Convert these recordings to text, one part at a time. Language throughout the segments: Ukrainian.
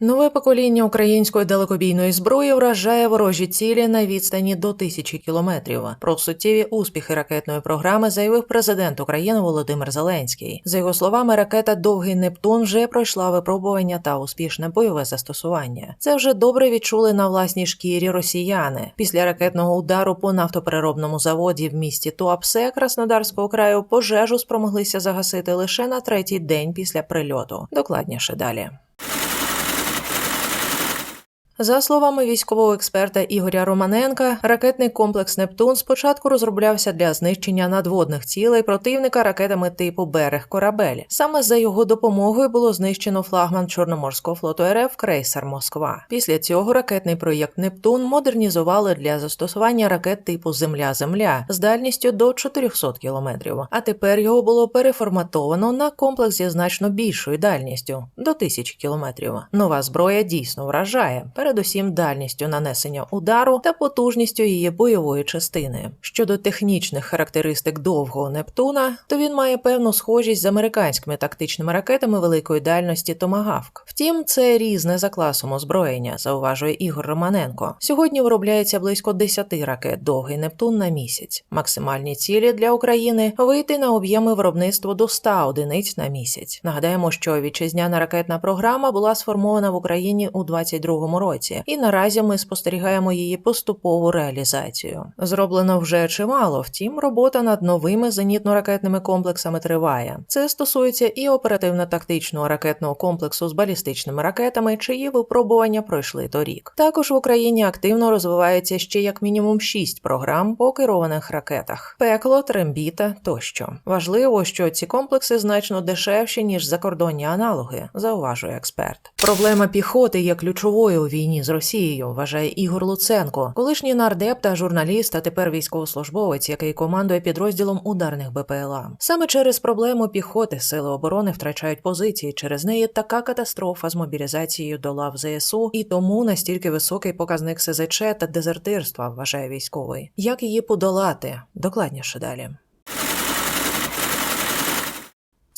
Нове покоління української далекобійної зброї вражає ворожі цілі на відстані до тисячі кілометрів. Про суттєві успіхи ракетної програми заявив президент України Володимир Зеленський. За його словами, ракета Довгий Нептун вже пройшла випробування та успішне бойове застосування. Це вже добре відчули на власній шкірі росіяни. Після ракетного удару по нафтопереробному заводі в місті Туапсе Краснодарського краю пожежу спромоглися загасити лише на третій день після прильоту. Докладніше далі. За словами військового експерта Ігоря Романенка, ракетний комплекс Нептун спочатку розроблявся для знищення надводних цілей противника ракетами типу Берег Корабель. Саме за його допомогою було знищено флагман Чорноморського флоту РФ крейсер Москва. Після цього ракетний проєкт Нептун модернізували для застосування ракет типу Земля-Земля з дальністю до 400 кілометрів. А тепер його було переформатовано на комплекс зі значно більшою дальністю до 1000 кілометрів. Нова зброя дійсно вражає передусім дальністю нанесення удару та потужністю її бойової частини. Щодо технічних характеристик довгого Нептуна, то він має певну схожість з американськими тактичними ракетами великої дальності Томагавк. Втім, це різне за класом озброєння, зауважує Ігор Романенко. Сьогодні виробляється близько 10 ракет довгий Нептун на місяць. Максимальні цілі для України вийти на об'єми виробництва до 100 одиниць на місяць. Нагадаємо, що вітчизняна ракетна програма була сформована в Україні у 22-му році році, і наразі ми спостерігаємо її поступову реалізацію. Зроблено вже чимало, втім, робота над новими зенітно-ракетними комплексами триває. Це стосується і оперативно-тактичного ракетного комплексу з балістичними ракетами, чиї випробування пройшли торік. Також в Україні активно розвивається ще як мінімум шість програм по керованих ракетах: пекло, трембіта тощо. Важливо, що ці комплекси значно дешевші ніж закордонні аналоги, зауважує експерт. Проблема піхоти є ключовою у війні з Росією, вважає Ігор Луценко, колишній нардеп та журналіст, а тепер військовослужбовець, який командує підрозділом ударних БПЛА. Саме через проблему піхоти сили оборони втрачають позиції. Через неї така катастрофа з мобілізацією до лав ЗСУ, і тому настільки високий показник СЗЧ та дезертирства, вважає військовий. Як її подолати? Докладніше далі.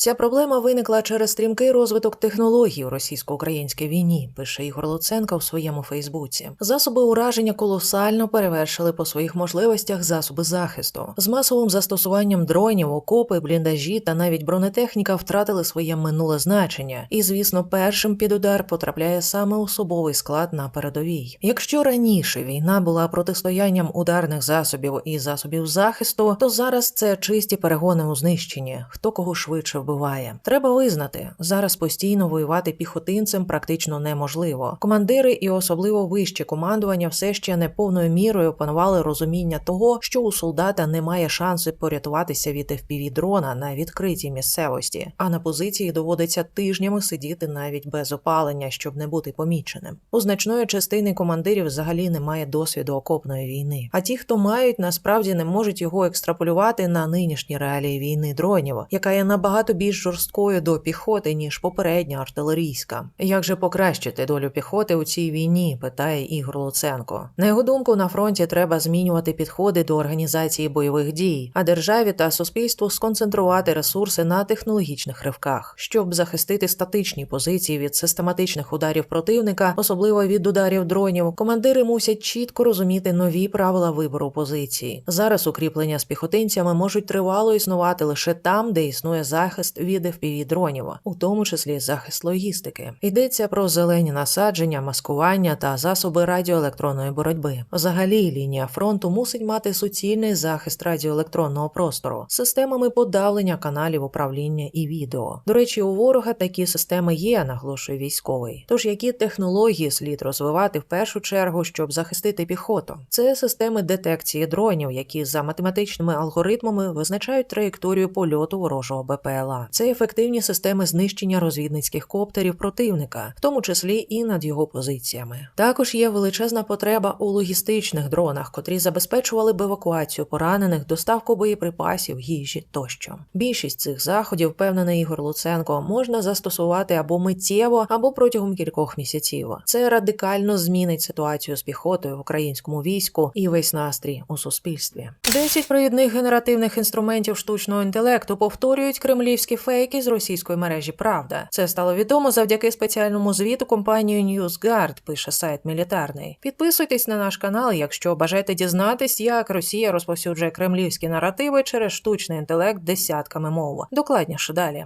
Ця проблема виникла через стрімкий розвиток технологій у російсько-українській війні, пише Ігор Луценко в своєму Фейсбуці. Засоби ураження колосально перевершили по своїх можливостях засоби захисту. З масовим застосуванням дронів, окопи, бліндажі та навіть бронетехніка втратили своє минуле значення. І, звісно, першим під удар потрапляє саме особовий склад на передовій. Якщо раніше війна була протистоянням ударних засобів і засобів захисту, то зараз це чисті перегони у знищенні. Хто кого швидше вбиває. Треба визнати, зараз постійно воювати піхотинцем практично неможливо. Командири і особливо вище командування все ще не повною мірою опанували розуміння того, що у солдата немає шансу порятуватися від fpv дрона на відкритій місцевості, а на позиції доводиться тижнями сидіти навіть без опалення, щоб не бути поміченим. У значної частини командирів взагалі немає досвіду окопної війни. А ті, хто мають, насправді не можуть його екстраполювати на нинішні реалії війни дронів, яка є набагато більш жорсткою до піхоти, ніж попередня артилерійська. Як же покращити долю піхоти у цій війні? питає Ігор Луценко. На його думку, на фронті треба змінювати підходи до організації бойових дій, а державі та суспільству сконцентрувати ресурси на технологічних ривках, щоб захистити статичні позиції від систематичних ударів противника, особливо від ударів дронів. Командири мусять чітко розуміти нові правила вибору позиції. Зараз укріплення з піхотинцями можуть тривало існувати лише там, де існує захист від fpv дронів, у тому числі захист логістики. Йдеться про зелені насадження, маскування та засоби радіоелектронної боротьби. Взагалі, лінія фронту мусить мати суцільний захист радіоелектронного простору системами подавлення каналів управління і відео. До речі, у ворога такі системи є, наголошує військовий. Тож які технології слід розвивати в першу чергу, щоб захистити піхоту? Це системи детекції дронів, які за математичними алгоритмами визначають траєкторію польоту ворожого БПЛА. Це ефективні системи знищення розвідницьких коптерів противника, в тому числі і над його позиціями. Також є величезна потреба у логістичних дронах, котрі забезпечували б евакуацію поранених, доставку боєприпасів, їжі тощо. Більшість цих заходів, впевнений Ігор Луценко, можна застосувати або миттєво, або протягом кількох місяців. Це радикально змінить ситуацію з піхотою в українському війську і весь настрій у суспільстві. Десять провідних генеративних інструментів штучного інтелекту повторюють кремлівські кремлівські фейки з російської мережі Правда. Це стало відомо завдяки спеціальному звіту компанії NewsGuard, пише сайт мілітарний. Підписуйтесь на наш канал, якщо бажаєте дізнатись, як Росія розповсюджує кремлівські наративи через штучний інтелект десятками мов. Докладніше далі.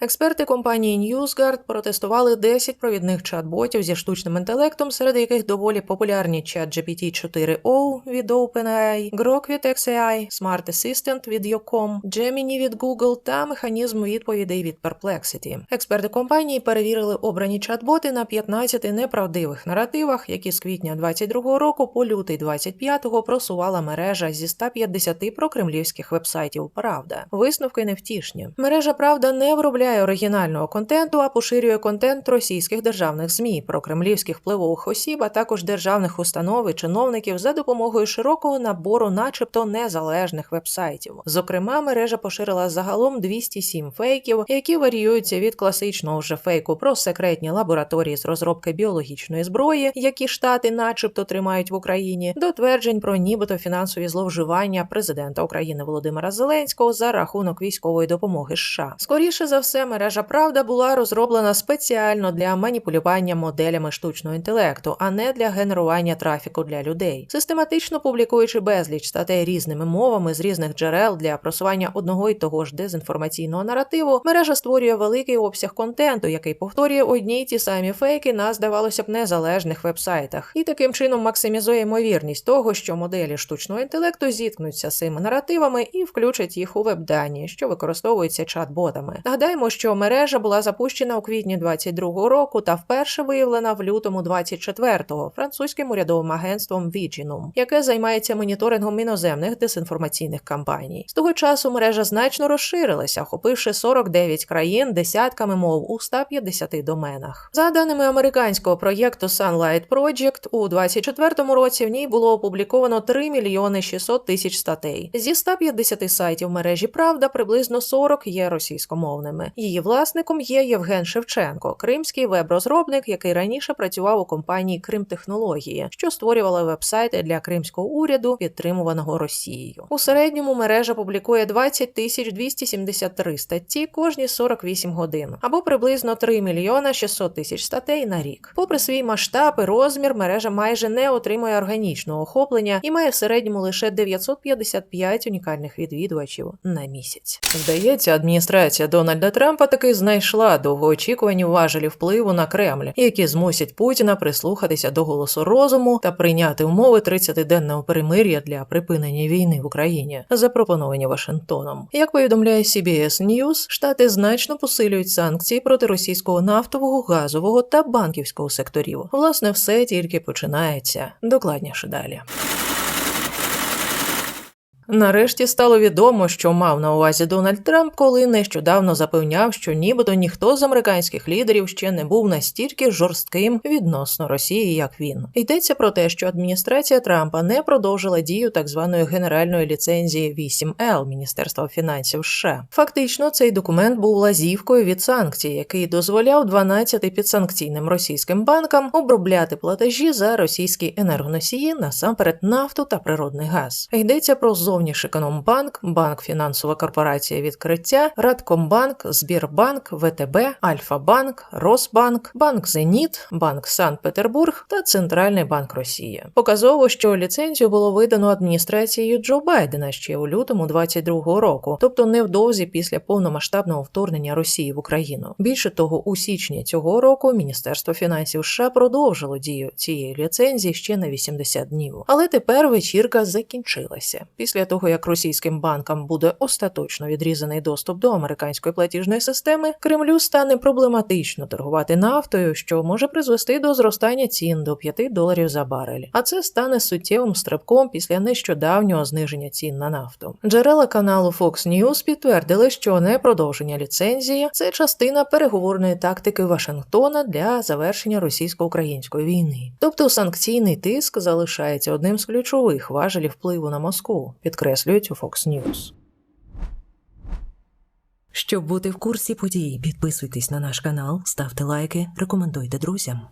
Експерти компанії NewsGuard протестували 10 провідних чат-ботів зі штучним інтелектом, серед яких доволі популярні чат GPT-4o від OpenAI, Grok від XAI, Smart Assistant від Yocom, Gemini від Google та механізм відповідей від Perplexity. Експерти компанії перевірили обрані чат-боти на 15 неправдивих наративах, які з квітня 22 року по лютий 25-го просувала мережа зі 150 прокремлівських вебсайтів. Правда, висновки невтішні. Мережа Правда не виробляє оригінального контенту, а поширює контент російських державних змі про кремлівських впливових осіб, а також державних установ і чиновників за допомогою широкого набору, начебто незалежних вебсайтів. Зокрема, мережа поширила загалом 207 фейків, які варіюються від класичного вже фейку про секретні лабораторії з розробки біологічної зброї, які штати, начебто, тримають в Україні, до тверджень про нібито фінансові зловживання президента України Володимира Зеленського за рахунок військової допомоги США. Скоріше за все, мережа Правда була розроблена спеціально для маніпулювання моделями штучного інтелекту, а не для генерування трафіку для людей, систематично публікуючи безліч статей різними мовами з різних джерел для просування одного й того ж дезінформаційного наративу. Мережа створює великий обсяг контенту, який повторює одні й ті самі фейки на здавалося б незалежних вебсайтах, і таким чином максимізує ймовірність того, що моделі штучного інтелекту зіткнуться з цими наративами і включать їх у веб-дані, що використовуються чат-ботами. Нагадаємо, що мережа була запущена у квітні 22-го року та вперше виявлена в лютому 24-го французьким урядовим агентством Viginum, яке займається моніторингом іноземних дезінформаційних кампаній. З того часу мережа значно розширилася, охопивши 49 країн десятками мов у 150 доменах. За даними американського проєкту Sunlight Project, у 24-му році в ній було опубліковано 3 мільйони 600 тисяч статей. Зі 150 сайтів мережі Правда приблизно 40 є російськомовними. Її власником є Євген Шевченко, кримський веб-розробник, який раніше працював у компанії Кримтехнології, що створювала вебсайти для кримського уряду, підтримуваного Росією. У середньому мережа публікує 20 тисяч 273 статті кожні 48 годин, або приблизно 3 мільйона 600 тисяч статей на рік. Попри свій масштаб і розмір, мережа майже не отримує органічного охоплення і має в середньому лише 955 унікальних відвідувачів на місяць. Здається, адміністрація Дональда Трампа таки знайшла довгоочікувані важелі впливу на Кремль, які змусять Путіна прислухатися до голосу розуму та прийняти умови 30-денного перемир'я для припинення війни в Україні, запропоновані Вашингтоном. Як повідомляє CBS News, штати значно посилюють санкції проти російського нафтового, газового та банківського секторів. Власне, все тільки починається. Докладніше далі. Нарешті стало відомо, що мав на увазі Дональд Трамп, коли нещодавно запевняв, що нібито ніхто з американських лідерів ще не був настільки жорстким відносно Росії, як він. Йдеться про те, що адміністрація Трампа не продовжила дію так званої генеральної ліцензії 8L Міністерства фінансів США. Фактично, цей документ був лазівкою від санкцій, який дозволяв 12 підсанкційним російським банкам обробляти платежі за російські енергоносії насамперед нафту та природний газ. Йдеться про Зовнішекономбанк, Банк Фінансова корпорація відкриття, Радкомбанк, Збірбанк, ВТБ, Альфа-Банк, Росбанк, Банк Зеніт, Банк Санкт-Петербург та Центральний банк Росії. Показово, що ліцензію було видано адміністрацією Джо Байдена ще у лютому 22-го року, тобто невдовзі після повномасштабного вторгнення Росії в Україну. Більше того, у січні цього року Міністерство фінансів США продовжило дію цієї ліцензії ще на 80 днів. Але тепер вечірка закінчилася. Після того, як російським банкам буде остаточно відрізаний доступ до американської платіжної системи, Кремлю стане проблематично торгувати нафтою, що може призвести до зростання цін до 5 доларів за барель. А це стане суттєвим стрибком після нещодавнього зниження цін на нафту. Джерела каналу Fox News підтвердили, що непродовження ліцензії це частина переговорної тактики Вашингтона для завершення російсько-української війни. Тобто санкційний тиск залишається одним з ключових важелів впливу на Москву, підкреслюють у Fox News. Щоб бути в курсі подій, підписуйтесь на наш канал, ставте лайки, рекомендуйте друзям.